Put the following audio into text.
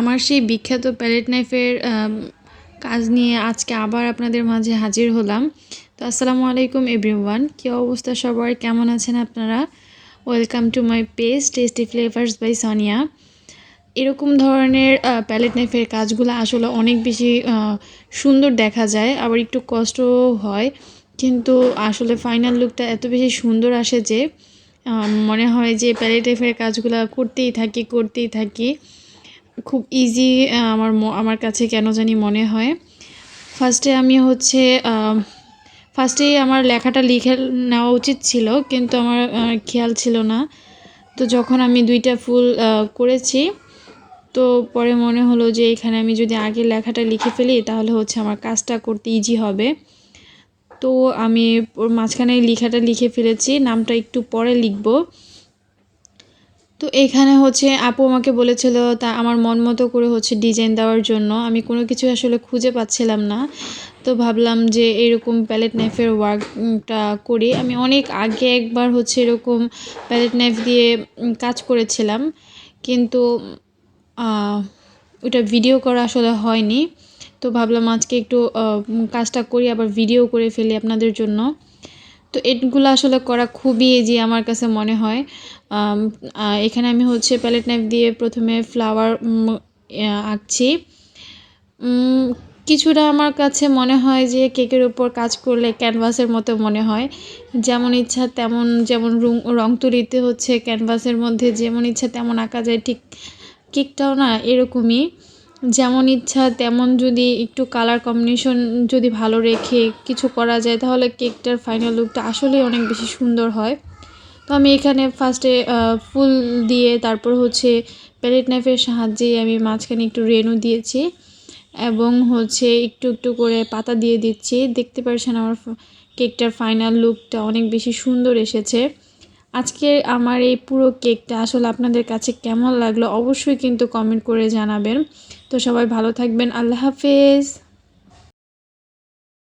আমার সেই বিখ্যাত প্যালেট নাইফের কাজ নিয়ে আজকে আবার আপনাদের মাঝে হাজির হলাম। তো আসসালামু আলাইকুম এভরিওয়ান, কী অবস্থা সবার? কেমন আছেন আপনারা? Welcome to my page, Tasty Flavours by Sania. এরকম ধরনের প্যালেট নাইফের কাজগুলো আসলে অনেক বেশি সুন্দর দেখা যায়, আবার একটু কষ্টও হয়। কিন্তু আসলে ফাইনাল লুকটা এত বেশি সুন্দর আসে যে মনে হয় যে প্যালেট নাইফের কাজগুলো করতেই থাকি করতেই থাকি। খুব ইজি আমার আমার কাছে কেন জানি মনে হয়। ফার্স্টে আমি হচ্ছে ফার্স্টেই আমার লেখাটা লিখে নেওয়া উচিত ছিল, কিন্তু আমার খেয়াল ছিল না। তো যখন আমি দুইটা ফুল করেছি, তো পরে মনে হলো যে এখানে আমি যদি আগে লেখাটা লিখে ফেলি, তাহলে হচ্ছে আমার কাজটা করতে ইজি হবে। তো আমি মাঝখানে লেখাটা লিখে ফেলেছি, নামটা একটু পরে লিখব। তো এখানে হচ্ছে আপু আমাকে বলেছিল তা আমার মন মতো করে হচ্ছে ডিজাইন দেওয়ার জন্য। আমি কোনো কিছু আসলে খুঁজে পাচ্ছিলাম না। তো ভাবলাম যে এরকম প্যালেট নাইফের ওয়ার্কটা করি। আমি অনেক আগে একবার হচ্ছে এরকম প্যালেট নাইফ দিয়ে কাজ করেছিলাম। কিন্তু ওটা ভিডিও করা আসলে হয়নি। তো ভাবলাম আজকে একটু কাজটা করি, আবার ভিডিও করে ফেলি আপনাদের জন্য। তো এগুলো আসলে করা খুবই ইজি আমার কাছে মনে হয়। এখানে আমি হচ্ছে প্যালেট নাইফ দিয়ে প্রথমে ফ্লাওয়ার আঁকছি। কিছুটা আমার কাছে মনে হয় যে কেকের উপর কাজ করলে ক্যানভাসের মতো মনে হয়। যেমন ইচ্ছা তেমন, যেমন রং রং তুলিতে হচ্ছে ক্যানভাসের মধ্যে যেমন ইচ্ছা তেমন আঁকা যায়, ঠিক কেকটাও না এরকমই। যেমন ইচ্ছা, তেমন যদি একটু কালার কম্বিনেশন যদি ভালো রেখে কিছু করা যায়, তাহলে কেকটার ফাইনাল লুকটা আসলেই অনেক বেশি সুন্দর হয়। তো আমি এখানে ফার্স্টে ফুল দিয়ে তারপর হচ্ছে প্যালেট নাইফের সাহায্যে আমি মাঝখানে একটু রেনু দিয়েছি এবং হচ্ছে একটু একটু করে পাতা দিয়ে দিচ্ছি। দেখতে পারছেন আমার কেকটার ফাইনাল লুকটা অনেক বেশি সুন্দর এসেছে। আজকে আমার এই পুরো কেকটা আসলে আপনাদের কাছে কেমন লাগল অবশ্যই কিন্তু কমেন্ট করে জানাবেন। তো সবাই ভালো থাকবেন। আল্লাহ হাফেজ।